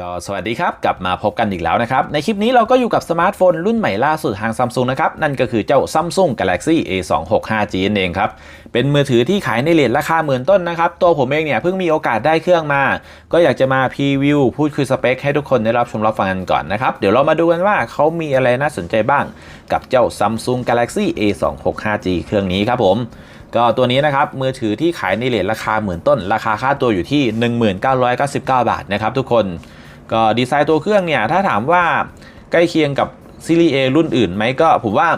ก็สวัสดีครับ กลับมาพบกันอีกแล้วนะครับ ในคลิปนี้เราก็อยู่กับสมาร์ทโฟนรุ่นใหม่ล่าสุดทางซัมซุงนะครับ นั่นก็คือเจ้า Samsung Galaxy A265G นั่นเองครับ เป็นมือถือที่ขายในเลทราคาหมื่นต้นนะครับ ตัวผมเองเนี่ยเพิ่งมีโอกาสได้เครื่องมา ก็อยากจะมาพรีวิวพูดคุยสเปคให้ทุกคนได้รับชมรับฟังกันก่อนนะครับ เดี๋ยวเรามาดูกันว่าเขามีอะไรน่าสนใจบ้าง กับเจ้า Samsung Galaxy A265G เครื่องนี้ครับผมก็ตัวนี้นะครับมือถือที่ขายในเลทราคาหมื่นต้น ราคาค่าตัวอยู่ที่ 1999 บาทนะครับทุกคน ก็ดีไซน์ตัวเครื่องเนี่ยถ้าถามว่าใกล้เคียงกับซีรีส์ A รุ่นอื่นไหมก็ผมว่า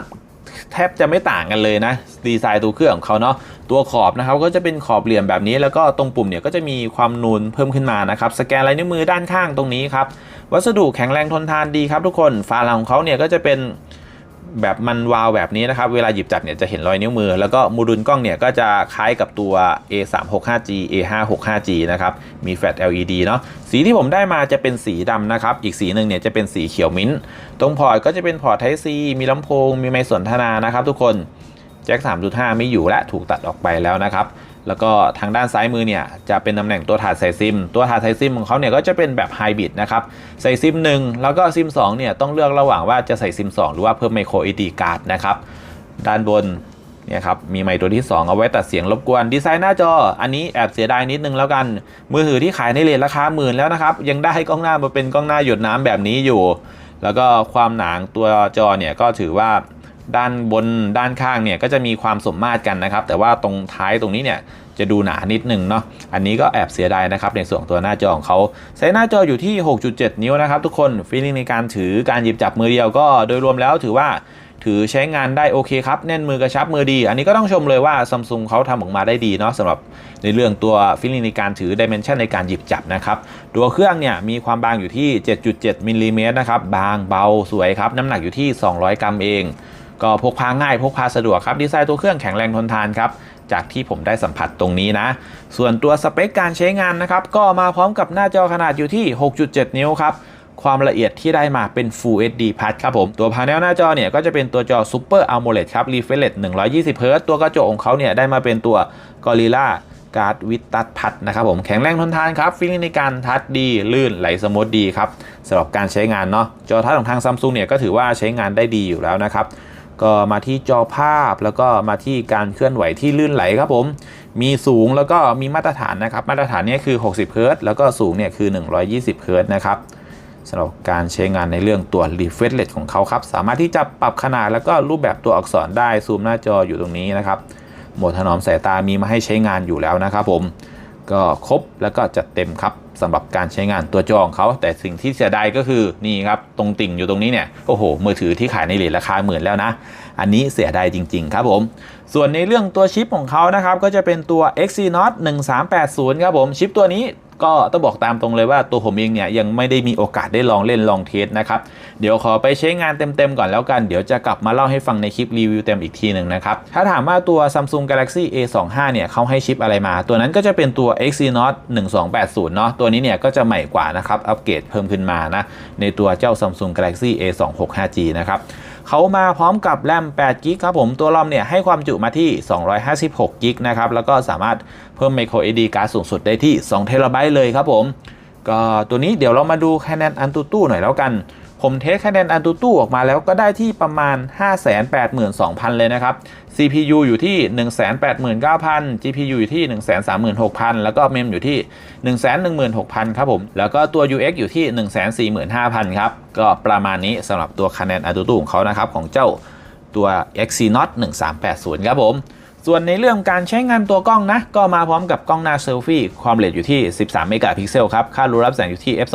แทบจะไม่ต่างกันเลยนะดีไซน์ตัวเครื่องของเขาเนาะตัวขอบนะครับก็จะเป็นขอบเหลี่ยมแบบนี้ แล้วก็ตรงปุ่มเนี่ยก็จะมีความนูนเพิ่มขึ้นมานะครับสแกนลายนิ้วมือด้านข้างตรงนี้ครับวัสดุแข็งแรงทนทานดีครับทุกคนฝาหลังของเขาเนี่ยก็จะเป็น แบบมันวาวแบบนี้นะครับ เวลาหยิบจับเนี่ยจะเห็นรอยนิ้วมือ แล้วก็โมดูลกล้องเนี่ยก็จะคล้ายกับตัว A365G A565G นะครับ มีแฟลช LED เนาะ สีที่ผมได้มาจะเป็นสีดำนะครับ อีกสีหนึ่งเนี่ยจะเป็นสีเขียวมิ้นท์ตรงพอร์ตก็จะเป็นพอร์ต Type C มีลำโพง มีไมค์สนทนานะครับทุกคน แจ็ค3.5 ไม่อยู่และถูกตัดออกไปแล้วนะครับ แล้วก็ทางด้านซ้ายมือเนี่ยจะเป็นตำแหน่งตัวถาดใส่ซิม ตัวถาดใส่ซิมของเขาเนี่ยก็จะเป็นแบบไฮบริดนะครับใส่ซิม 1 แล้วก็ซิม2เนี่ยต้องเลือกระหว่างว่าจะใส่ซิม 2 หรือว่าเพิ่มไมโคร SD การ์ดนะครับด้านบนเนี่ยครับมีไมค์ตัวที่ 2 เอาไว้ตัดเสียงรบกวนดีไซน์หน้าจอ อันนี้แอบเสียดายนิดนึงแล้วกัน มือถือที่ขายในเลทราคาหมื่นแล้วนะครับ ยังได้กล้องหน้ามาเป็นกล้องหน้าหยดน้ำแบบนี้อยู่ แล้วก็ความหนาตัวจอเนี่ยก็ถือว่า ด้านบนด้านข้างเนี่ยก็จะมีความสมมาตรกันนะครับ แต่ว่าตรงท้ายตรงนี้เนี่ยจะดูหนานิดนึงเนาะอันนี้ก็แอบเสียดายนะครับในส่วนตัวหน้าจอของเขาไซส์หน้าจออยู่ที่ 6.7 นิ้วนะครับทุกคนฟีลลิ่งในการถือการหยิบจับมือเดียวก็โดยรวมแล้วถือว่าถือใช้งานได้โอเคครับ แน่นมือกระชับมือดี อันนี้ก็ต้องชมเลยว่าซัมซุงเขาทำออกมาได้ดีเนาะสำหรับในเรื่องตัวฟีลลิ่งในการถือดิเมนชันในการหยิบจับนะครับ ตัวเครื่องเนี่ยมีความบางอยู่ที่ 7.7มิลลิเมตรนะครับ บางเบาสวยครับ น้ำหนักอยู่ที่ 200 กรัมเอง ก็พกพาง่ายพกพาสะดวกครับดีไซน์ตัวเครื่องแข็งแรงทนทานครับจากที่ผมได้สัมผัสตรงนี้นะ ส่วนตัวสเปคการใช้งานนะครับก็มาพร้อมกับหน้าจอขนาดอยู่ที่ 6.7 นิ้วครับความละเอียดที่ได้มาเป็น Full HD Plus ครับผม ตัวพาเนลหน้าจอเนี่ยก็จะเป็นตัวจอ Super AMOLED ครับ Refresh Rate 120 Hz ตัวกระจกของเขาเนี่ยได้มาเป็นตัว Gorilla การ์ดวิตตัดพัดนะครับผมแข็งแรงทนทานครับฟีลลิ่งในการทัชดีลื่นไหลสมูทดีครับสำหรับการใช้งานเนาะจอทัชของทางซัมซุงเนี่ยก็ถือว่าใช้งานได้ดีอยู่แล้วนะครับ ก็มาที่จอภาพแล้วก็มาที่การเคลื่อนไหวที่ลื่นไหลครับผม มีสูงแล้วก็มีมาตรฐานนะครับ มาตรฐานนี้คือ 60เฮิรตซ์แล้วก็สูงเนี่ยคือ 120เฮิรตซ์นะครับสำหรับการใช้งานในเรื่องตัว refresh rate ของเขาครับ สามารถที่จะปรับขนาดแล้วก็รูปแบบตัวอักษรได้ซูมหน้าจออยู่ตรงนี้นะครับโหมดถนอมสายตามีมาให้ใช้งานอยู่แล้วนะครับผม ก็ครบแล้วก็จัดเต็มครับสำหรับการใช้งานตัวจอของเขา แต่สิ่งที่เสียดายก็คือนี่ครับตรงติ่งอยู่ตรงนี้เนี่ยโอ้โหมือถือที่ขายในเลทราคาหมื่นแล้วนะ อันนี้เสียดายจริง ๆ ครับผม ส่วนในเรื่องตัวชิปของเขานะครับก็จะเป็นตัว Exynos 1380 ครับผมชิปตัวนี้ ก็ต้องบอกตามตรงเลยว่าตัวผมเองเนี่ยยังไม่ได้มีโอกาสได้ลองเล่นลองเทสนะครับ เดี๋ยวขอไปใช้งานเต็มๆก่อนแล้วกัน เดี๋ยวจะกลับมาเล่าให้ฟังในคลิปรีวิวเต็มอีกทีหนึ่งนะครับ ถ้าถามว่าตัว Samsung Galaxy A25 เนี่ยเขาให้ชิปอะไรมา ตัวนั้นก็จะเป็นตัว Exynos 1280 เนาะตัวนี้เนี่ยก็จะใหม่กว่านะครับอัปเกรดเพิ่มขึ้นมานะในตัวเจ้า Samsung Galaxy A265G นะครับ เขามาพร้อมกับแรม8กิกครับผมตัวรอมเนี่ยให้ความจุมาที่ 256กิกนะครับแล้วก็สามารถเพิ่ม micro SD การ์ดสูงสุดได้ที่2 t b เลยครับผมก็ตัวนี้เดี๋ยวเรามาดูคะแนนอันตูตู้หน่อยแล้วกัน ผมเทสคะแนนอันตูตู้ออกมาแล้วก็ได้ที่ประมาณ 582,000 เลยนะครับ CPU อยู่ที่ 189,000 GPU อยู่ที่ 136,000 แล้วก็เมมอยู่ที่ 116,000 ครับผม แล้วก็ตัว UX อยู่ที่ 145,000 ครับ ก็ประมาณนี้สำหรับตัวคะแนนอันตูตู้ของเขานะครับ ของเจ้าตัว Exynos 1380 ครับผม ส่วนในเรื่องการใช้งานตัวกล้องนะ ก็มาพร้อมกับกล้องหน้าเซลฟี่ความเร็วอยู่ที่ 13 เมกะพิกเซลครับ ค่ารูรับแสงอยู่ที่ f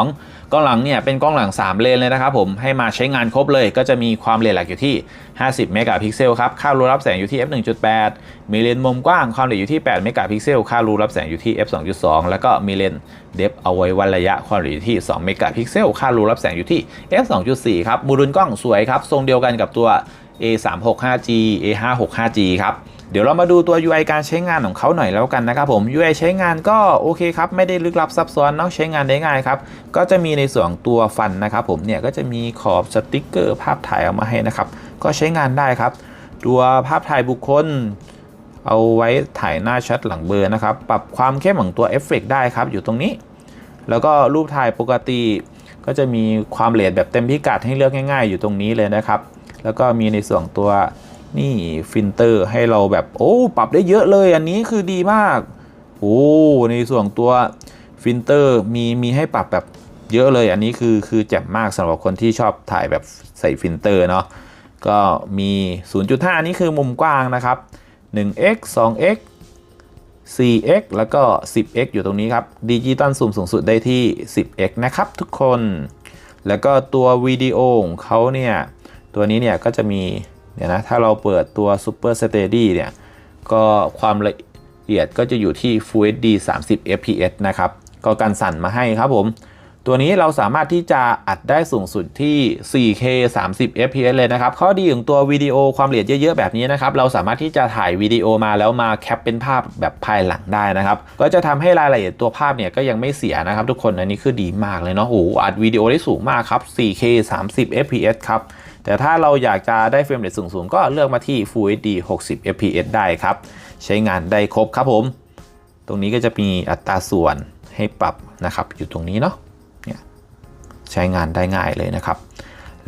2.2 กล้องหลังเนี่ยเป็นกล้องหลัง 3 เลนเลยนะครับผม ให้มาใช้งานครบเลยก็จะมีความเร็วหลักอยู่ที่ 50 เมกะพิกเซลครับ ค่ารูรับแสงอยู่ที่ f 1.8 มีเลนส์มุมกว้างความเร็วอยู่ที่ 8 เมกะพิกเซล ค่ารูรับแสงอยู่ที่ f 2.2 แล้วก็มีเลนส์เดฟเอาไว้วัดระยะความเร็วอยู่ที่ 2 เมกะพิกเซล ค่ารูรับแสงอยู่ที่ f 2.4 ครับโมดูลกล้องสวยครับ ทรงเดียวกันกับตัว A365G A565G ครับเดี๋ยวเรามาดูตัว UI การใช้งานของเขาหน่อยแล้วกันนะครับผม UI ใช้งานก็โอเคครับ ไม่ได้ลึกลับซับซ้อนเนาะใช้งานได้ง่ายครับ ก็จะมีในส่วนตัวฟันนะครับผมเนี่ยก็จะมีขอบสติกเกอร์ภาพถ่ายออกมาให้นะครับ ก็ใช้งานได้ครับ ตัวภาพถ่ายบุคคล เอาไว้ถ่ายหน้าชัดหลังเบอร์นะครับ ปรับความเข้มของตัวเอฟเฟกได้ครับ อยู่ตรงนี้ แล้วก็รูปถ่ายปกติ ก็จะมีความเลทแบบเต็มพิกัดให้เลือกง่าย ๆ อยู่ตรงนี้เลยนะครับ แล้วก็มีในส่วนตัวนี่ฟิลเตอร์ให้เราแบบโอ้ปรับได้เยอะเลยอันนี้คือดีมากโอ้ในส่วนตัวฟิลเตอร์มีมีให้ปรับแบบเยอะเลยอันนี้คือคือแจ่มมากสำหรับคนที่ชอบถ่ายแบบใส่ฟิลเตอร์เนาะก็มี 0.5 อันนี้คือมุมกว้างนะครับ 1x 2x 4x แล้วก็ 10x อยู่ตรงนี้ครับดิจิตอลซูมสูงสุดได้ที่ 10x นะครับทุกคน แล้วก็ตัววิดีโอของเขาเนี่ย ตัวนี้เนี่ยก็จะมีเดี๋ยนะถ้าเราเปิดตัว Super Steady เนี่ยก็ความละเอียดก็จะอยู่ที่ Full HD 30 fps นะครับ ก็กันสั่นมาให้ครับผม ตัวนี้เราสามารถที่จะอัดได้สูงสุดที่ 4K 30 fps เลยนะครับ ข้อดีของตัววิดีโอความละเอียดเยอะๆ แบบนี้นะครับ เราสามารถที่จะถ่ายวิดีโอมาแล้วมาแคปเป็นภาพแบบภายหลังได้นะครับ ก็จะทำให้รายละเอียดตัวภาพเนี่ยก็ยังไม่เสียนะครับ ทุกคน อันนี้คือดีมากเลยเนาะ โอ้อัดวิดีโอได้สูงมากครับ 4K 30 fps ครับ แต่ถ้าเราอยากจะได้เฟรมเรทสูงๆ ก็เลือกมาที่ Full HD 60 fps ได้ครับ ใช้งานได้ครบครับผม ตรงนี้ก็จะมีอัตราส่วนให้ปรับนะครับ อยู่ตรงนี้เนาะเนี่ยใช้งานได้ง่ายเลยนะครับ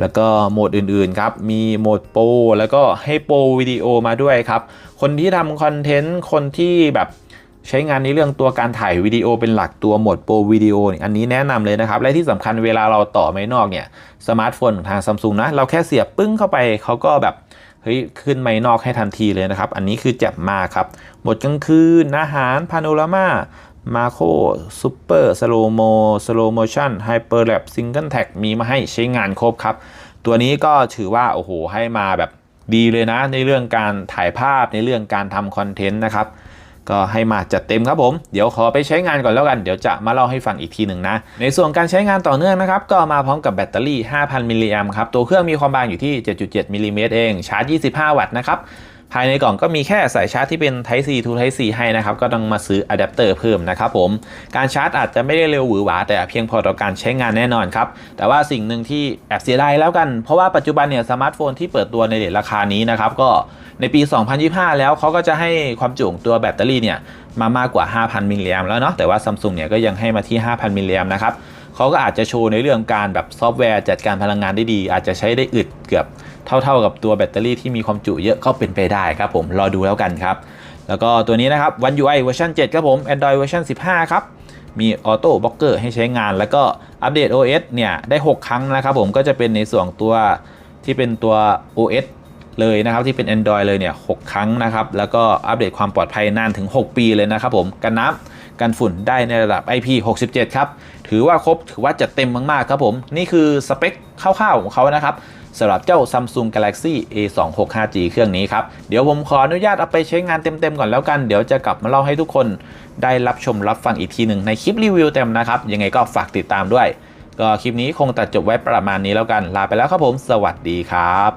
แล้วก็โหมดอื่นๆครับ มีโหมดโปรแล้วก็ให้โปรวิดีโอมาด้วยครับ คนที่ทำคอนเทนต์คนที่แบบ ใช้งานในเรื่องตัวการถ่ายวิดีโอเป็นหลักตัวโหมดโปรวิดีโออันนี้แนะนำเลยนะครับ และที่สำคัญเวลาเราต่อไม่นอกเนี่ยสมาร์ทโฟนของทางซัมซุงนะ เราแค่เสียบปึ้งเข้าไปเขาก็แบบเฮ้ยขึ้นไมค์นอกให้ทันทีเลยนะครับ อันนี้คือแจ่มมากครับหมดกลางคืนอาหารพาโนรามามาโคซูเปอร์สโลโมสโลโมชั่นไฮเปอร์แลปซิงเกิลแท็กมีมาให้ใช้งานครบครับ ตัวนี้ก็ถือว่า โอ้โห ให้มาแบบดีเลยนะ ในเรื่องการถ่ายภาพในเรื่องการทำคอนเทนต์นะครับ ก็ให้มาจัดเต็มครับผม เดี๋ยวขอไปใช้งานก่อนแล้วกัน เดี๋ยวจะมาเล่าให้ฟังอีกทีหนึ่งนะ ในส่วนการใช้งานต่อเนื่องนะครับ ก็มาพร้อมกับแบตเตอรี่ 5,000 มิลลิแอมครับ ตัวเครื่องมีความบางอยู่ที่ 7.7 มิลลิเมตรเอง ชาร์จ 25 วัตต์นะครับ ภายในกล่องก็มีแค่สายชาร์จที่เป็น Type C to Type C ให้นะครับ ก็ต้องมาซื้ออะแดปเตอร์เพิ่มนะครับผม การชาร์จอาจจะไม่ได้เร็วหวือหวา แต่เพียงพอต่อการใช้งานแน่นอนครับ แต่ว่าสิ่งหนึ่งที่แอบเสียดายแล้วกัน เพราะว่าปัจจุบันเนี่ยสมาร์ทโฟนที่เปิดตัวในเรทราคานี้นะครับ ก็ในปี 2025 แล้วเขาก็จะให้ความจุของตัวแบตเตอรี่เนี่ยมามากกว่า 5,000 มิลลิแอมแล้วเนาะ แต่ว่าซัมซุงเนี่ยก็ยังให้มาที่ 5,000 มิลลิแอมนะครับ เขาก็อาจจะโชว์ในเรื่องการแบบซอฟต์แวร์จัดการพลังงานได้ดี อาจจะใช้ได้อึดเกือบเท่า ๆ กับตัวแบตเตอรี่ที่มีความจุเยอะก็เป็นไปได้ครับผมรอดูแล้วกันครับแล้วก็ตัวนี้นะครับ One UI เวอร์ชัน7ครับผม Android เวอร์ชัน15 ครับ มีออโต้บล็อกเกอร์ให้ใช้งาน แล้วก็อัปเดต OS เนี่ย ได้ 6 ครั้งนะครับผมก็จะเป็นในส่วนตัวที่เป็นตัว OS เลยนะครับ ที่เป็น Android เลยเนี่ย 6 ครั้งนะครับ แล้วก็อัปเดตความปลอดภัยนานถึง 6 ปีเลยนะครับผม กันน้ำ กันฝุ่นได้ในระดับ IP67 ครับ ถือว่าครบถือว่าจัดเต็มมาก ๆ ครับผม นี่คือสเปคคร่าวๆของเขานะครับสำหรับเจ้า Samsung Galaxy A265G เครื่องนี้ครับ เดี๋ยวผมขออนุญาตเอาไปใช้งานเต็ม ๆ ก่อนแล้วกัน เดี๋ยวจะกลับมาเล่าให้ทุกคนได้รับชมรับฟังอีกทีหนึ่งในคลิปรีวิวเต็มนะครับ ยังไงก็ฝากติดตามด้วย ก็คลิปนี้คงตัดจบไว้ประมาณนี้แล้วกัน ลาไปแล้วครับผม สวัสดีครับ